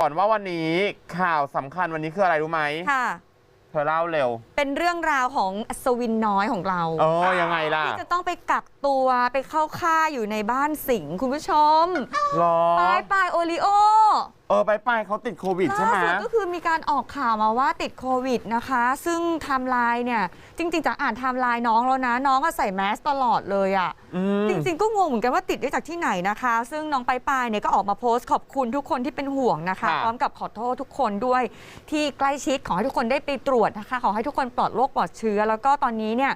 ก่อนว่าวันนี้ข่าวสำคัญวันนี้คืออะไรรู้ไหมค่ะ เธอเล่าเร็ว เป็นเรื่องราวของอัศวินน้อยของเราเออยังไงล่ะ ที่จะต้องไปกักตัวไปเข้าค่ายอยู่ในบ้านสิงห์คุณผู้ชมรอปลายปลายโอริโอ เออไปไปเขาติดโควิดใช่ไหม ล่าสุดก็คือมีการออกข่าวมาว่าติดโควิดนะคะ ซึ่งไทม์ไลน์เนี่ย จริง ๆจะอ่านไทม์ไลน์น้องแล้วนะ น้องก็ใส่แมสตลอดเลยอะ่ะ อืม จริง ๆ ก็งงเหมือนกันว่าติดได้จากที่ไหนนะคะ ซึ่งน้องปลายปลายเนี่ยก็ออกมาโพสต์ขอบคุณทุกคนที่เป็นห่วงนะคะ ค่ะ พร้อมกับขอโทษทุกคนด้วย ที่ใกล้ชิดขอให้ทุกคนได้ไปตรวจนะคะ ขอให้ทุกคนปลอดโรคปลอดเชื้อ แล้วก็ตอนนี้เนี่ย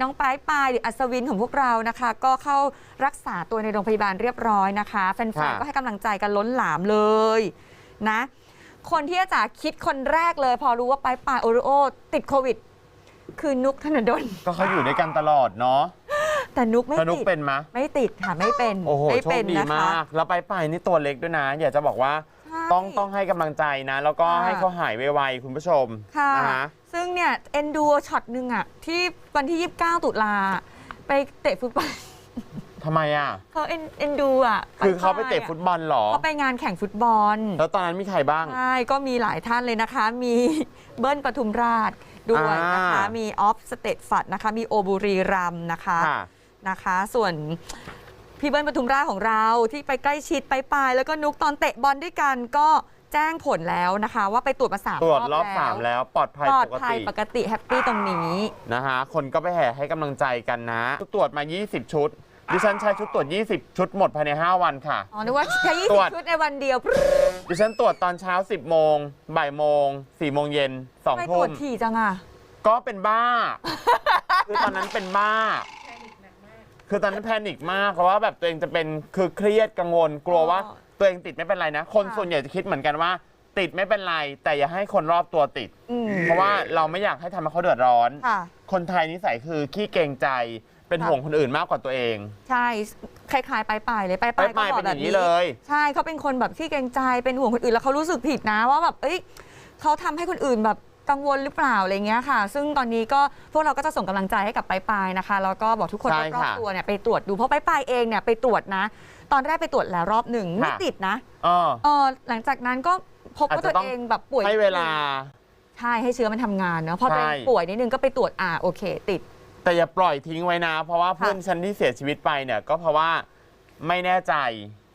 น้องปลายปลายหรืออัศวินของพวกเรานะคะ ก็เข้ารักษาตัวในโรงพยาบาลเรียบร้อยนะคะแฟนๆก็ให้กำลังใจกันล้นหลามเลยนะ คนที่อาจารย์คิดคนแรกเลย พอรู้ว่าปลายปลายโอริโอติดโควิด คือนุกธนดลก็เขาอยู่ด้วยกันตลอดเนาะแต่นุกไม่สนุกติดเป็นไหมไม่ติดค่ะไม่เป็นโอ้โหไม่โชเป็คนดีนะคะมากแล้วไปไปนี่ตัวเล็กด้วยนะ อยากจะบอกว่าใช่ ต้องต้องให้กำลังใจนะ แล้วก็ค่ะ ให้เขาหายไวๆคุณผู้ชมค่ะนะฮะซึ่งเนี่ย เอ็นดูช็อตหนึ่งอะที่วันที่ 29 ตุลา ไปเตะฟุตบอล ทำไมอะ เขาเอ็นเอ็นดูอะคือเขาไปเตะฟุตบอลเหรอ เขาไปงานแข่งฟุตบอล แล้วตอนนั้นมีใครบ้าง ใช่ ก็มีหลายท่านเลยนะคะ มี เบิ้ลปทุมราชด้วยนะคะ อ่ามี มีออฟสเตตฟัดนะคะ มีโอบุรีรัมย์นะคะ ค่ะ นะคะ ส่วน พี่เบิ้ลปทุมราชของเราที่ไปใกล้ชิดไปปลายแล้วก็นุกตอนเตะบอลด้วยกันก็แจ้งผลแล้วนะคะ ว่าไปตรวจมาสามตรวจรรออบบสามแล้วแล้วปลอดภัยปลอดปกภัยติปกติแฮปปี้ตรงนี้นะฮะคนก็ไปแห่ให้กำลังใจกันนะ ตรวจมา 20 ชุด ดิฉันใช้ชุดตรวจ 20 ชุดหมดภายใน 5 วันค่ะ อ๋อนึกว่าแค่ยี่ตรสิวบจชุดในวันเดียวดิฉันตรวจตอนเช้า 10 โมงบ่ายโมง4โมงเย็นไม่2ตรทุ่วมจถี่จังอะก็เป็นบ้า คือตอนนั้นเป็นบ้า คือตอนนั้นแพนิคมากเพราะว่าแบบตัวเองจะเป็นคือเครียดกังวล กลัวว่าอ๋อตัวเองติดไม่เป็นไรนะ คนค่ะส่วนใหญ่จะคิดเหมือนกันว่า ติดไม่เป็นไรแต่อย่าให้คนรอบตัวติด อืม เพราะว่าเราไม่อยากให้ทำให้เขาเดือดร้อน ค่ะ คนไทยนิสัยคือขี้เกรงใจเป็นค่ะห่วงคนอื่นมากกว่าตัวเองใช่ คล้ายๆ ไปลายๆเลยไปลายไปๆก็ไปบอเป็กนแบอบย่างนี้นี้ เลย ใช่เขาเป็นคนแบบที่เกรงใจเป็นห่วงคนอื่นแล้วเขารู้สึกผิดนะว่าแบบเอ้ยเขาทำให้คนอื่นแบบ กังวลหรือเปล่าอะไรเงี้ยค่ะ ซึ่งตอนนี้ก็พวกเราก็จะส่งกำลังใจให้กับไปลายๆนะคะ แล้วก็บอกทุกคนใช่รอบค่ะๆตัวเนี่ยไปตรวจดูเพราะไปลายๆเองเนี่ยไปตรวจนะ ตอนแรกไปตรวจแล้วรอบหนึ่งไม่ค่ะ ติดนะเออ เออหลังจากนั้นก็พบอาจว่าจะตัวต้อง เองแบบป่วยให้เวลา ใช่ให้เชื้อมันทำงานเนาะพอตัวเองใช่ ป่วยนิดนึงก็ไปตรวจอ่าโอเค ติด แต่อย่าปล่อยทิ้งไว้นะ เพราะว่าเพื่อนฉันที่เสียชีวิตไปเนี่ยก็เพราะว่าไม่แน่ใจ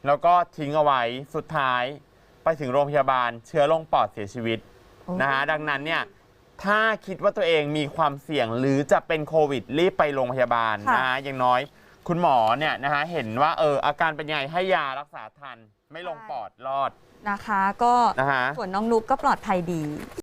แล้วก็ทิ้งเอาไว้สุดท้าย ไปถึงโรงพยาบาลเชื้อลงปอดเสียชีวิต นะฮะดังนั้นเนี่ยถ้าคิดว่าตัวเองมีความเสี่ยงหรือจะเป็นโควิดรีบไปโรงพยาบาลค่ะ นะฮะอย่างน้อย คุณหมอเนี่ยนะฮะเห็นว่าเอออาการเป็นยังไงให้ยารักษาทัน ไม่ลงปอดรอดนะคะ ก็นะฮะ ส่วนน้องนุ๊กก็ปลอดภัยดี